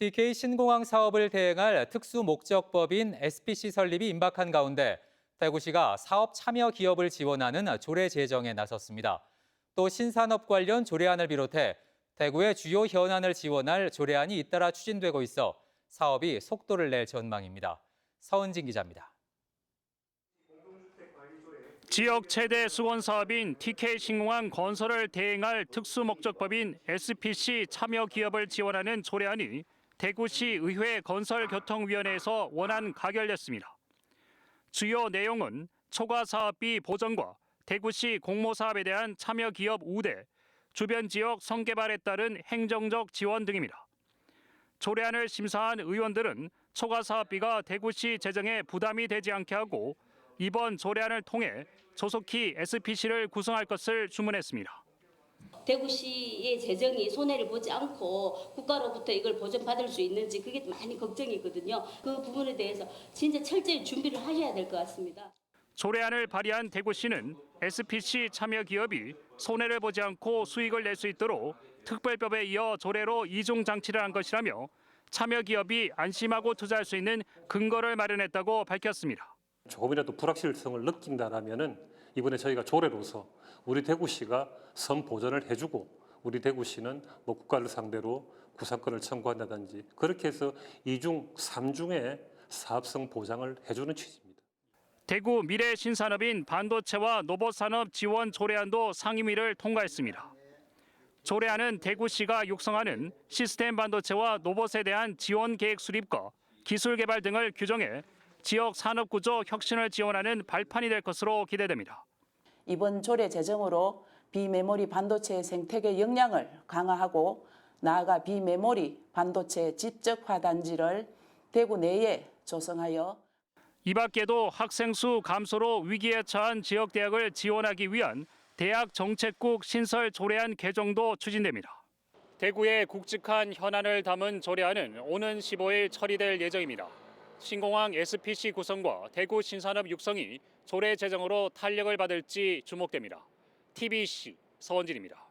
TK 신공항 사업을 대행할 특수 목적법인 SPC 설립이 임박한 가운데 대구시가 사업 참여 기업을 지원하는 조례 제정에 나섰습니다. 또 신산업 관련 조례안을 비롯해 대구의 주요 현안을 지원할 조례안이 잇따라 추진되고 있어 사업이 속도를 낼 전망입니다. 서은진 기자입니다. 지역 최대 수원 사업인 TK 신공항 건설을 대행할 특수목적법인 SPC 참여 기업을 지원하는 조례안이 대구시 의회 건설교통위원회에서 원안 가결됐습니다. 주요 내용은 초과 사업비 보전과 대구시 공모 사업에 대한 참여 기업 우대, 주변 지역 성개발에 따른 행정적 지원 등입니다. 조례안을 심사한 의원들은 초과 사업비가 대구시 재정에 부담이 되지 않게 하고 이번 조례안을 통해 조속히 SPC를 구성할 것을 주문했습니다. 대구시의 재정이 손해를 보지 않고 국가로부터 이걸 보전받을 수 있는지 그게 많이 걱정이거든요. 그 부분에 대해서 진짜 철저히 준비를 하셔야 될 것 같습니다. 조례안을 발의한 대구시는 SPC 참여 기업이 손해를 보지 않고 수익을 낼 수 있도록 특별법에 이어 조례로 이중 장치를 한 것이라며 참여 기업이 안심하고 투자할 수 있는 근거를 마련했다고 밝혔습니다. 조금이라도 불확실성을 느낀다라면은 이번에 저희가 조례로서 우리 대구시가 선 보전을 해주고 우리 대구시는 뭐 국가를 상대로 구상권을 청구한다든지 그렇게 해서 이중 삼중의 사업성 보장을 해주는 취지입니다. 대구 미래 신산업인 반도체와 노보산업 지원 조례안도 상임위를 통과했습니다. 조례안은 대구시가 육성하는 시스템 반도체와 노봇에 대한 지원 계획 수립과 기술 개발 등을 규정해 지역 산업 구조 혁신을 지원하는 발판이 될 것으로 기대됩니다. 이번 조례 제정으로 비메모리 반도체 생태계 역량을 강화하고 나아가 비메모리 반도체 집적화 단지를 대구 내에 조성하여 이 밖에도 학생 수 감소로 위기에 처한 지역 대학을 지원하기 위한 대학 정책국 신설 조례안 개정도 추진됩니다. 대구의 굵직한 현안을 담은 조례안은 오는 15일 처리될 예정입니다. 신공항 SPC 구성과 대구 신산업 육성이 조례 제정으로 탄력을 받을지 주목됩니다. TBC 서원진입니다.